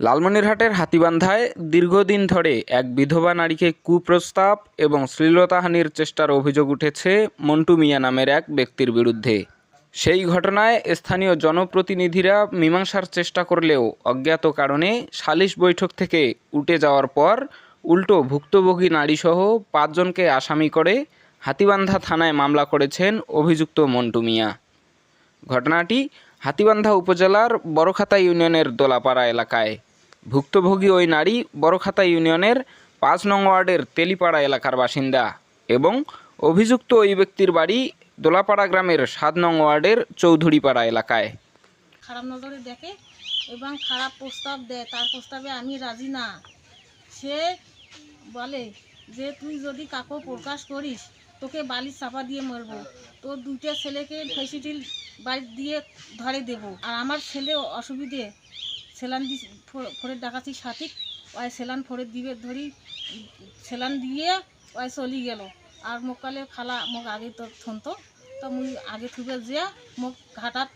লালমনিরহাটের হাতিবান্ধায় দীর্ঘদিন ধরে এক বিধবা নারীকে কুপ্রস্তাব এবং শ্লীলতাহানির চেষ্টার অভিযোগ উঠেছে মন্টু মিয়া নামের এক ব্যক্তির বিরুদ্ধে। সেই ঘটনায় স্থানীয় জনপ্রতিনিধিরা মীমাংসার চেষ্টা করলেও অজ্ঞাত কারণে সালিশ বৈঠক থেকে উঠে যাওয়ার পর উল্টো ভুক্তভোগী নারীসহ পাঁচজনকে আসামি করে হাতিবান্ধা থানায় মামলা করেছেন অভিযুক্ত মন্টু মিয়া। ঘটনাটি হাতিবান্ধা উপজেলার বড়খাতা ইউনিয়নের দোলাপাড়া এলাকায়। ভুক্তভোগী ওই নারী বড়খাতা ইউনিয়নের পাঁচ নং ওয়ার্ডের তেলিপাড়া এলাকার বাসিন্দা এবং অভিযুক্ত ওই ব্যক্তির বাড়ি দোলাপাড়া গ্রামের সাত নং ওয়ার্ডের চৌধুরীপাড়া এলাকায়। খারাপ নজরে দেখে এবং খারাপ প্রস্তাব দেয়, তার প্রস্তাবে আমি রাজি না। সে বলে যে, তুই যদি কাকু প্রকাশ করিস, তোকে বালির চাপা দিয়ে মরবো। তোর দুইটা ছেলেকে ফেসিটিল বাড়ি দিয়ে ধরে দেব। আর আমার ছেলে অসুবিধে সেলান দি ফোরের ডাকাতি সাথিক ওই সেলান ফোরের দিবে ধরি সেলান দিয়ে ওই চলি গেল। আর মোক কালে খালা মোক আগে তো থনতো তো মুই আগে থুবে যে মোক ঘাটাত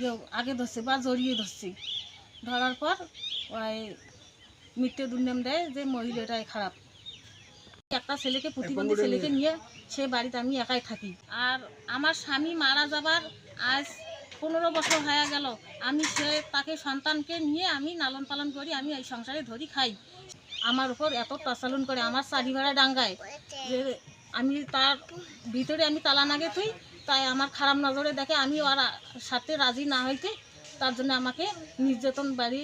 ইয়ে আগে ধরছে বা জড়িয়ে ধরছি। ধরার পর ওই মৃত্যু দুর্নাম দেয় যে মহিলাটাই খারাপ। একটা ছেলেকে প্রতিবন্ধী ছেলেকে নিয়ে সে বাড়িতে আমি একাই থাকি। আর আমার স্বামী মারা যাবার আজ পনেরো বছর হয়ে গেল। আমি সে তাকে সন্তানকে নিয়ে আমি লালন পালন করি, আমি এই সংসারে ধরি, খাই। আমার উপর এত প্রচলন করে, আমার চারি ভাড়া ডাঙ্গায় যে আমি তার ভিতরে আমি তালা নাগে থুই তাই আমার খারাপ নজরে দেখে আমি আর সাথে রাজি না হইতে তার জন্য আমাকে নির্যাতন বাড়ি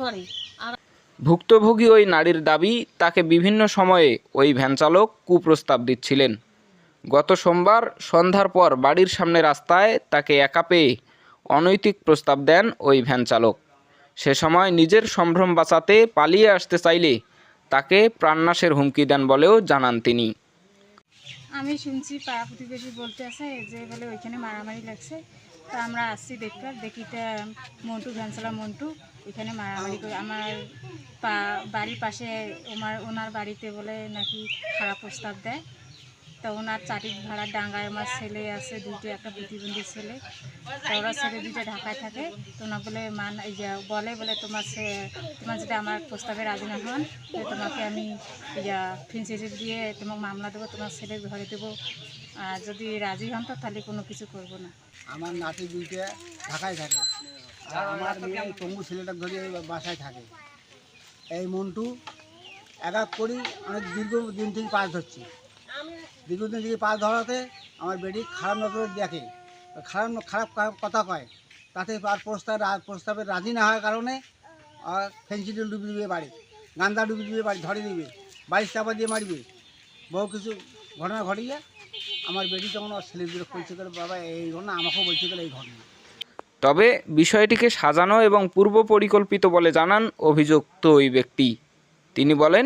করে। আর ভুক্তভোগী ওই নারীর দাবি, তাকে বিভিন্ন সময়ে ওই ভ্যান চালক কুপ্রস্তাব দিচ্ছিলেন। গত সোমবার সন্ধ্যার পর বাড়ির সামনে রাস্তায় তাকে একা পেয়ে অনৈতিক প্রস্তাব দেন ওই ভ্যান চালক। সে সময় নিজের সম্ভ্রম বাঁচাতে পালিয়ে আসতে চাইলে তাকে প্রাণনাশের হুমকি দেন বলেও জানান তিনি। আমি শুনছি পাড়া প্রতিবেশী বলতে আছে যে বলে ওইখানে মারামারি লাগছে। তা আমরা আসছি দেখতে দেখিতে মন্টু ভ্যানসালা মন্টু ওইখানে মারামারি করে আমার বাড়ির পাশে ওনার ওনার বাড়িতে বলে নাকি খারাপ প্রস্তাব দেয়। তো ওনার চাটি ভাড়ার ডাঙ্গায় আমার ছেলে আছে দুটো একটা প্রতিবন্ধী ছেলে। তো ওরা ছেলে দুটো ঢাকায় থাকে। তো ওনা বলে, মান, এই বলে বলে তোমার সে, তোমার যেটা আমার প্রস্তাবে রাজি না হন তোমাকে আমি, ইয়া ফিনসিটি দিয়ে তোমাকে মামলা দেবো, তোমার ছেলে ঘরে দেবো। আর যদি রাজি হন তো তাহলে কোনো কিছু করব না। আমার নাতি দুইটা ঢাকায় থাকে। আমার মেয়ে তম্বু ছেলেটা ধরে বাসায় থাকে। এই মন্টু, এক এক করি অনেক দীর্ঘ দিন থেকে পাশ ধরছি। দীর্ঘদিন থেকে পাশ ধরাতে আমার বেডি খারাপ নজরে দেখে, খারাপ খারাপ কথা কয়, তাতে আর প্রস্তাব প্রস্তাবে রাজি না হওয়ার কারণে আর ফেন্সিডিল ডুবি দিবে বাড়ি, গান্দা ডুবি দিবে বাড়ি ধরে দিবে বাড়ি চাপা দিয়ে মারবে। বহু কিছু ঘটনা ঘটিয়ে আমার বেটি তখন বিরক্ত করছে করে বাবা, এই ঘটনা আমাকেও বলছে এই ঘটনা। তবে বিষয়টিকে সাজানো এবং পূর্ব পরিকল্পিত বলে জানান অভিযুক্ত ওই ব্যক্তি। তিনি বলেন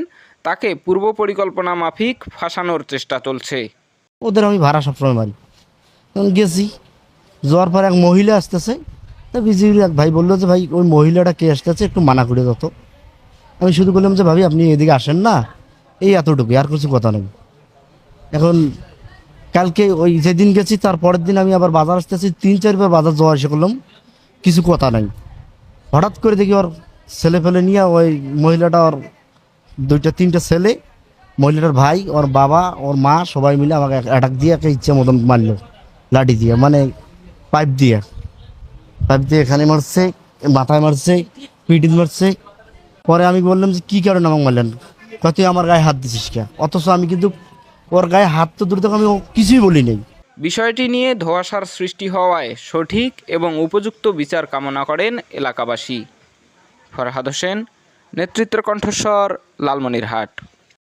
তাকে পূর্ব পরিকল্পনা মাফিক ফাঁসানোর চেষ্টা চলছে। ওদের আমি ভাড়া সবসময় মারি। তখন গেছি, যাওয়ার পর এক মহিলা আসতেছে, তা বিজিবির এক ভাই বলল যে, ভাই, ওই মহিলাটা কে আসতেছে একটু মানা করে যত আমি শুধু বললাম যে, ভাবি, আপনি এদিকে আসেন না, এই এতটুকু, আর কিছু কথা নেই। এখন কালকে ওই যেদিন গেছি, তার পরের দিন আমি আবার বাজার আসতেছি, তিন চারবার বাজার যাওয়া এসে করলাম, কিছু কথা নাই। হঠাৎ করে দেখি ওর ছেলে ফেলে নিয়ে ওই মহিলাটা ওর দুইটা, তিনটা ছেলে, মহিলাটার ভাই, ওর বাবা, ওর মা, সবাই মিলে আমাকে অ্যাটাক দিয়ে একটা ইচ্ছে মতন মারলো, লাঠি দিয়ে মানে পাইপ দিয়ে। পাইপ দিয়ে এখানে মারছে, মাথায় মারছে পিঠিতে মারছে। পরে আমি বললাম যে, কী কারণে আমাকে মারলেন? তুই আমার গায়ে হাত দিছিস কে? অথচ আমি কিন্তু ওর গায়ে হাত তো দূরে আমি কিছুই বলি নাই বিষয়টি নিয়ে ধোঁয়াশার সৃষ্টি হওয়ায় সঠিক এবং উপযুক্ত বিচার কামনা করেন এলাকাবাসী। ফরহাদ হোসেন নেতৃত্বের কণ্ঠস্বর লালমনিরহাট।